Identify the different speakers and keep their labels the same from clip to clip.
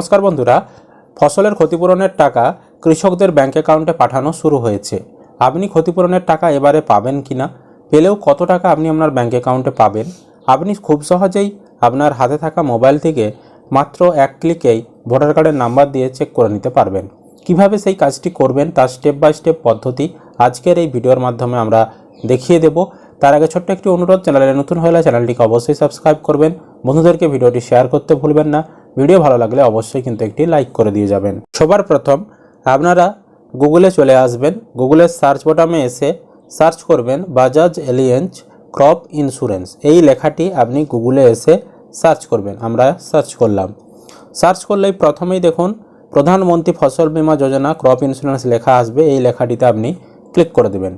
Speaker 1: নমস্কার বন্ধুরা, ফসলের ক্ষতিপূরণের টাকা কৃষকদের ব্যাঙ্ক অ্যাকাউন্টে পাঠানো শুরু হয়েছে। আপনি ক্ষতিপূরণের টাকা এবারে পাবেন কি না পেলেও কত টাকা আপনি আপনার ব্যাঙ্ক অ্যাকাউন্টে পাবেন? আপনি খুব সহজেই আপনার হাতে থাকা মোবাইল থেকে মাত্র এক ক্লিকেই ভোটার কার্ডের নাম্বার দিয়ে চেক করে নিতে পারবেন। কীভাবে সেই কাজটি করবেন তার স্টেপ বাই স্টেপ পদ্ধতি আজকের এই ভিডিওর মাধ্যমে আমরা দেখিয়ে দেব। তার আগে ছোট্ট একটি অনুরোধ, চ্যানেলে নতুন হলে চ্যানেলটিকে অবশ্যই সাবস্ক্রাইব করবেন। বন্ধুদেরকে ভিডিওটি শেয়ার করতে ভুলবেন না। ভিডিও ভালো লাগলে অবশ্যই কিন্তু একটি লাইক করে দিয়ে যাবেন। সবার প্রথম আপনারা গুগলে চলে আসবেন। গুগলের সার্চ বটামে এসে সার্চ করবেন বাজাজ এলিয়েন্স ক্রপ ইন্স্যুরেন্স এই লেখাটি আপনি গুগলে এসে সার্চ করবেন। আমরা সার্চ করলাম। সার্চ করলেই প্রথমেই দেখুন, প্রধানমন্ত্রী ফসল বীমা যোজনা ক্রপ ইন্স্যুরেন্স লেখা আসবে। এই লেখাটিতে আপনি ক্লিক করে দেবেন।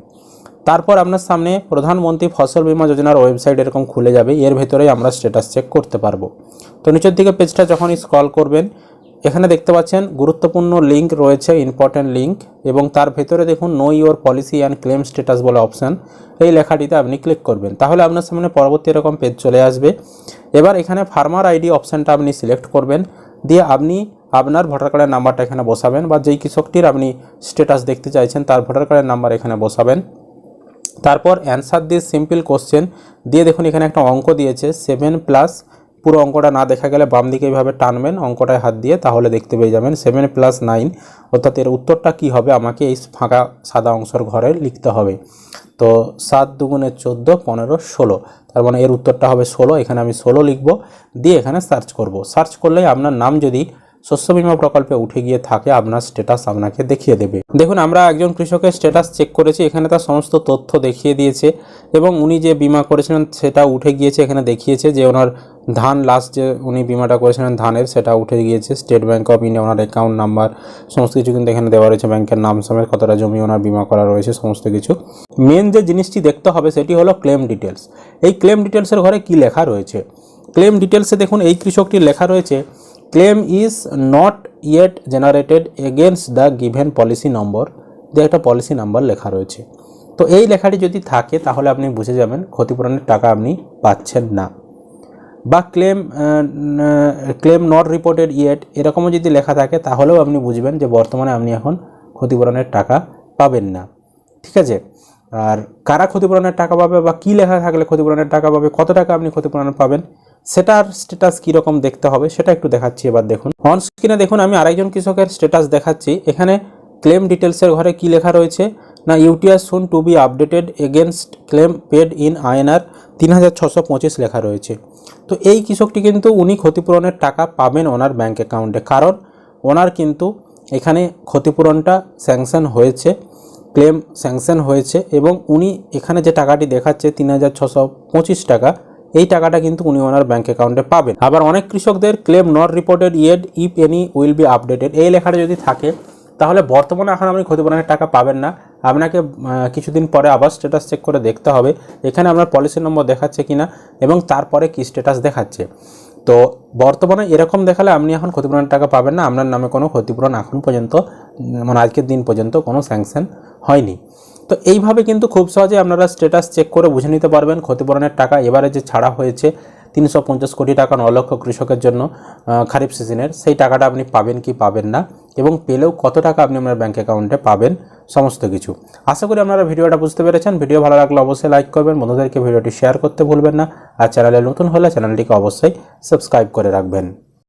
Speaker 1: তারপর আপনার সামনে প্রধানমন্ত্রী ফসল বীমা যোজনার ওয়েবসাইট এরকম খুলে যাবে, এর ভেতরেই আমরা স্ট্যাটাস চেক করতে পারব। তো নিচের দিকে পেজটা যখনই স্ক্রল করবেন, এখানে দেখতে পাচ্ছেন গুরুত্বপূর্ণ লিঙ্ক রয়েছে ইম্পর্ট্যান্ট লিঙ্ক এবং তার ভেতরে দেখুন know your policy and claim status বলে অপশান এই লেখাটিতে আপনি ক্লিক করবেন। তাহলে আপনার সামনে পরবর্তী এরকম পেজ চলে আসবে। এবার এখানে ফার্মার আইডি অপশানটা আপনি সিলেক্ট করবেন। দিয়ে আপনি আপনার ভোটার কার্ডের নাম্বারটা এখানে বসাবেন, বা যেই কৃষকটির আপনি স্ট্যাটাস দেখতে চাইছেন, তার ভোটার কার্ডের নাম্বার এখানে বসাবেন। তারপর অ্যান্সার দিয়ে সিম্পল কোশ্চেন দিয়ে দেখুন এখানে একটা অঙ্ক দিয়েছে সেভেন প্লাস পুরো অঙ্কটা না দেখা গেলে বাম দিকে এইভাবে টানবেন, অঙ্কটায় হাত দিয়ে তাহলে দেখতে পেয়ে যাবেন সেভেন প্লাস নাইন অর্থাৎ এর উত্তরটা কি হবে? আমাকে এই ফাঁকা সাদা অংশের ঘরে লিখতে হবে। তো সাত দুগুণে চোদ্দ, পনেরো, ষোলো। তার মানে এর উত্তরটা হবে ষোলো, এখানে আমি ষোলো লিখব, দিয়ে এখানে সার্চ করব। সার্চ করলেই আপনার নাম যদি শস্য বীমা প্রকল্পে উঠে গিয়ে থাকে, আপনার স্ট্যাটাস আপনাকে দেখিয়ে দেবে। দেখুন, আমরা একজন কৃষকের স্ট্যাটাস চেক করেছি, এখানে তার সমস্ত তথ্য দেখিয়ে দিয়েছে এবং উনি যে বিমা করেছিলেন সেটা উঠে গিয়েছে, এখানে দেখিয়েছে যে ওনার ধান লাস্ট যে উনি বিমাটা করেছিলেন ধানের, সেটা উঠে গিয়েছে। স্টেট ব্যাঙ্ক অফ ইন্ডিয়া ওনার অ্যাকাউন্ট নাম্বার সমস্ত কিছু কিন্তু এখানে দেওয়া রয়েছে ব্যাংকের নাম সমেত কতটা জমি ওনার বিমা করা রয়েছে, সমস্ত কিছু। মেন যে জিনিসটি দেখতে হবে, সেটি হলো ক্লেম ডিটেলস এই ক্লেম ডিটেলসের ঘরে কি লেখা রয়েছে? ক্লেম ডিটেলসে দেখুন, এই কৃষকটির লেখা রয়েছে claim is not yet generated against the given policy number দিয়ে একটা পলিসি নাম্বার লেখা রয়েছে। তো এই লেখাটি যদি থাকে, তাহলে আপনি বুঝে যাবেন ক্ষতিপূরণের টাকা আপনি পাচ্ছেন না। বা claim claim not reported yet এরকমও যদি লেখা থাকে, তাহলেও আপনি বুঝবেন যে বর্তমানে আপনি এখন ক্ষতিপূরণের টাকা পাবেন না। ঠিক আছে? আর কারা ক্ষতিপূরণের টাকা পাবে বা কী লেখা থাকলে ক্ষতিপূরণের টাকা পাবে, কত টাকা আপনি ক্ষতিপূরণ পাবেন সেটার স্ট্যাটাস কীরকম দেখতে হবে সেটা একটু দেখাচ্ছি এবার দেখুন। অন স্ক্রিনে দেখুন, আমি আরেকজন কৃষকের স্ট্যাটাস দেখাচ্ছি। এখানে ক্লেম ডিটেলসের ঘরে কি লেখা রয়েছে? না UTR soon to be updated against claim paid in INR তিন হাজার ছশো পঁচিশ লেখা রয়েছে। তো এই কৃষকটি কিন্তু উনি ক্ষতিপূরণের টাকা পাবেন ওনার ব্যাঙ্ক অ্যাকাউন্টে কারণ ওনার কিন্তু এখানে ক্ষতিপূরণটা স্যাংশন হয়েছে ক্লেম স্যাংশন হয়েছে এবং উনি এখানে যে টাকাটি দেখাচ্ছে তিন হাজার ছশো পঁচিশ টাকা এই টাকাটা কিন্তু উনি ওনার ব্যাঙ্ক অ্যাকাউন্টে পাবেন। আবার অনেক কৃষকদের claim not reported yet if any will be updated এই লেখাটা যদি থাকে, তাহলে বর্তমানে এখন আপনি ক্ষতিপূরণের টাকা পাবেন না। আপনাকে কিছুদিন পরে আবার স্ট্যাটাস চেক করে দেখতে হবে। এখানে আপনার পলিসি নম্বর দেখাচ্ছে কিনা এবং তারপরে কি স্ট্যাটাস দেখাচ্ছে। তো বর্তমানে এরকম দেখালে আপনি এখন ক্ষতিপূরণের টাকা পাবেন না। আপনার নামে কোনো ক্ষতিপূরণ এখন পর্যন্ত মানে আজকের দিন পর্যন্ত কোনো স্যাংশন হয়নি। তো এইভাবে কিন্তু খুব সহজে আপনারা স্ট্যাটাস চেক করে বুঝে নিতে পারবেন ক্ষতিপূরণের টাকা এবারে যে ছাড়া হয়েছে তিনশো পঞ্চাশ কোটি টাকা ন লক্ষ কৃষকের জন্য খারিফ সিজনের, সেই টাকাটা আপনি পাবেন কি পাবেন না এবং পেলেও কত টাকা আপনি আপনার ব্যাঙ্ক অ্যাকাউন্টে পাবেন, সমস্ত কিছু। আশা করি আপনারা ভিডিওটা বুঝতে পেরেছেন। ভিডিও ভালো লাগলে অবশ্যই লাইক করবেন, বন্ধুদেরকে ভিডিওটি শেয়ার করতে ভুলবেন না। আর চ্যানেলে নতুন হলে চ্যানেলটিকে অবশ্যই সাবস্ক্রাইব করে রাখবেন।